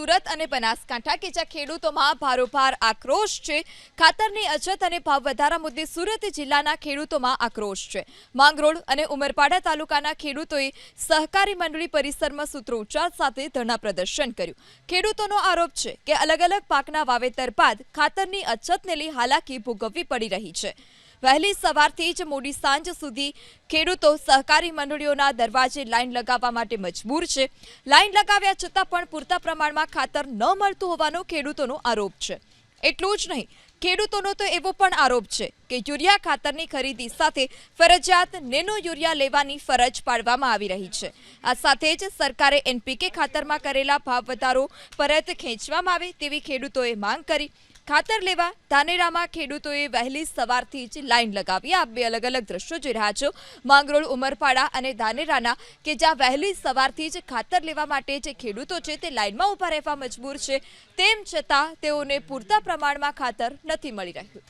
સુરત અને બનાસકાંઠા કે જ્યાં ખેડૂતોમાં ભારોભાર આક્રોશ છે. ખાતરની અછત અને ભાવ વધારા મુદ્દે સુરત જિલ્લાના ખેડૂતોમાં આક્રોશ છે. માંગરોળ અને ઉમરપાડા તાલુકાના ખેડૂતોએ સહકારી મંડળી પરિસરમાં સૂત્રોચ્ચાર સાથે ધરણા પ્રદર્શન કર્યું. ખેડૂતોનો આરોપ છે કે અલગ અલગ પાકના વાવેતર બાદ ખાતરની અછતને લઈ હાલાકી ભોગવવી પડી રહી છે. વહેલી સવારથી જ મોડી સાંજ સુધી ખેડૂતો સહકારી મંડળીઓના દરવાજે લાઇન લગાવવા માટે મજબૂર છે. લાઇન લગાવ્યા છતાં પણ પૂરતા પ્રમાણમાં ખાતર ન મળતું હોવાનો ખેડૂતોનો આરોપ છે. એટલું જ નહીં, ખેડૂતોનો તો એવો પણ આરોપ છે કે યુરિયા ખાતરની ખરીદી સાથે ફરજિયાત નેનો યુરિયા લેવાની ફરજ પાડવામાં આવી રહી છે. આ સાથે જ સરકારે એનપીકે ખાતરમાં કરેલા ભાવ વધારો પરત ખેંચવામાં આવે તેવી ખેડૂતોએ માંગ કરી. ખાતર લેવા ધાનેરામાં ખેડૂતોએ વહેલી સવારથી જ લાઈન લગાવી. આ બે અલગ અલગ દ્રશ્યો જોઈ રહ્યા છો. માંગરોળ, ઉમરપાડા અને ધાનેરાના કે જ્યાં વહેલી સવારથી જ ખાતર લેવા માટે જે ખેડૂતો છે તે લાઈનમાં ઊભા રહેવા મજબૂર છે. તેમ છતાં તેઓને પૂરતા પ્રમાણમાં ખાતર નથી મળી રહ્યું.